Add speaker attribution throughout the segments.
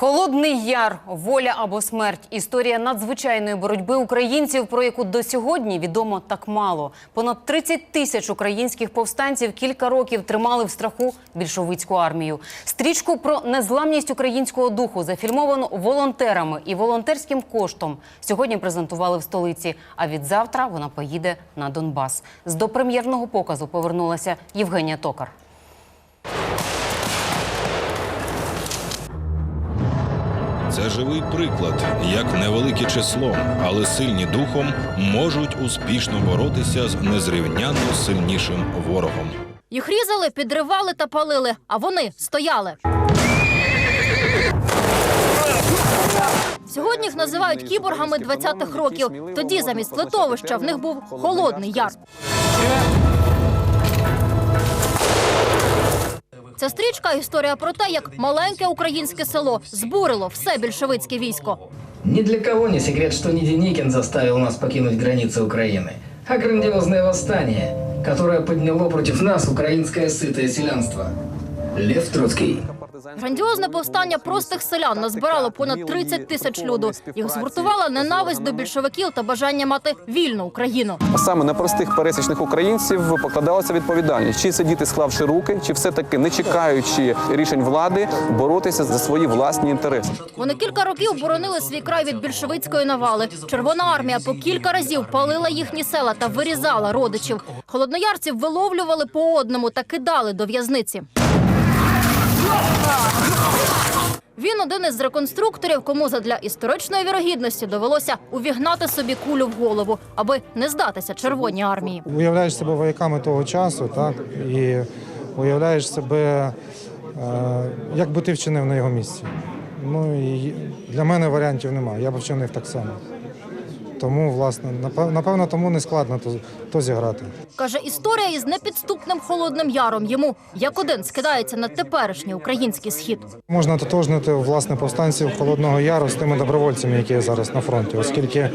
Speaker 1: Холодний яр, воля або смерть. Історія надзвичайної боротьби українців, про яку до сьогодні відомо так мало. Понад 30 тисяч українських повстанців кілька років тримали в страху більшовицьку армію. Стрічку про незламність українського духу зафільмовану волонтерами і волонтерським коштом. Сьогодні презентували в столиці. А від завтра вона поїде на Донбас. З допрем'єрного показу повернулася Євгенія Токар.
Speaker 2: Це живий приклад, як невелике числом, але сильні духом можуть успішно боротися з незрівнянно сильнішим ворогом.
Speaker 3: Їх різали, підривали та палили, а вони стояли. Сьогодні їх називають кіборгами 20-х років. Тоді замість литовища в них був холодний яр. Ця стрічка історія про те, як маленьке українське село збурило все більшовицьке військо.
Speaker 4: Ни для кого не секрет, что не Деникин заставил нас покинуть границы Украины, а грандиозное восстание, которое подняло против нас украинское сытое селянство. Лев Троцкий.
Speaker 3: Грандіозне повстання простих селян назбирало понад 30 тисяч люду. Їх згуртувала ненависть до більшовиків та бажання мати вільну Україну.
Speaker 5: Саме на простих пересічних українців покладалася відповідальність, чи сидіти, склавши руки, чи все-таки не чекаючи рішень влади, боротися за свої власні інтереси.
Speaker 3: Вони кілька років боронили свій край від більшовицької навали. Червона армія по кілька разів палила їхні села та вирізала родичів. Холодноярців виловлювали по одному та кидали до в'язниці. Він один із реконструкторів, кому задля історичної вірогідності довелося увігнати собі кулю в голову, аби не здатися червоній армії.
Speaker 6: уявляєш себе вояками того часу, так і уявляєш себе, е, як би ти вчинив на його місці. Ну і для мене варіантів немає. Я б вчинив так само. Тому, власне, напев- напевно, тому не складно то, то зіграти.
Speaker 3: Каже, історія із непідступним холодним яром йому як один скидається на теперішній український схід.
Speaker 6: Можна тотожнити власне повстанців Холодного Яру з тими добровольцями, які є зараз на фронті, оскільки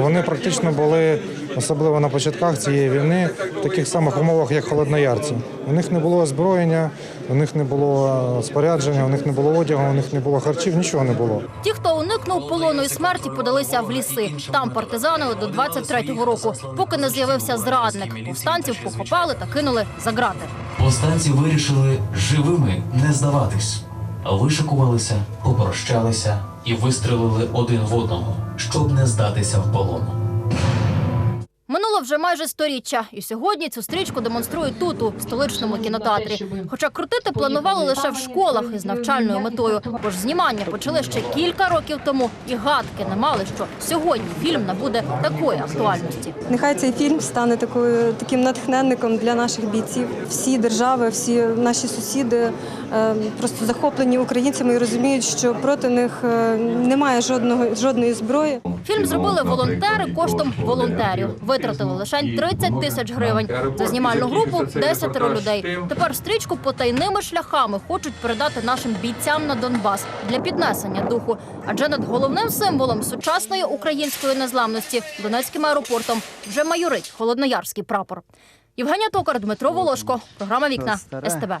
Speaker 6: вони практично були, особливо на початках цієї війни, в таких самих умовах, як холодноярці. У них не було озброєння, у них не було е, спорядження, у них не було одягу, у них не було харчів, нічого не було.
Speaker 3: Ті, хто уникнув полону і смерті, подалися в ліси. Там партизанили до 23-го року, поки не з'явився зрадник. Повстанців похопали та кинули за грати.
Speaker 7: Повстанці вирішили живими не здаватись. Вишикувалися, попрощалися і вистрелили один в одного, щоб не здатися в полон.
Speaker 3: Вже майже сторіччя, і сьогодні цю стрічку демонструють тут, у столичному кінотеатрі. Хоча крутити планували лише в школах із навчальною метою, бо ж знімання почали ще кілька років тому, і гадки не мали, що сьогодні фільм набуде такої актуальності.
Speaker 8: Нехай цей фільм стане такою таким натхненником для наших бійців. Всі держави, всі наші сусіди е, просто захоплені українцями і розуміють, що проти них е, немає жодного жодної зброї.
Speaker 3: Фільм зробили волонтери коштом волонтерів. Витратили лише 30 тисяч гривень. За знімальну групу 10 людей. Тепер стрічку потайними шляхами хочуть передати нашим бійцям на Донбас для піднесення духу. Адже над головним символом сучасної української незламності Донецьким аеропортом вже майорить холодноярський прапор. Євгенія Токар, Дмитро Волошко. Програма Вікна СТБ.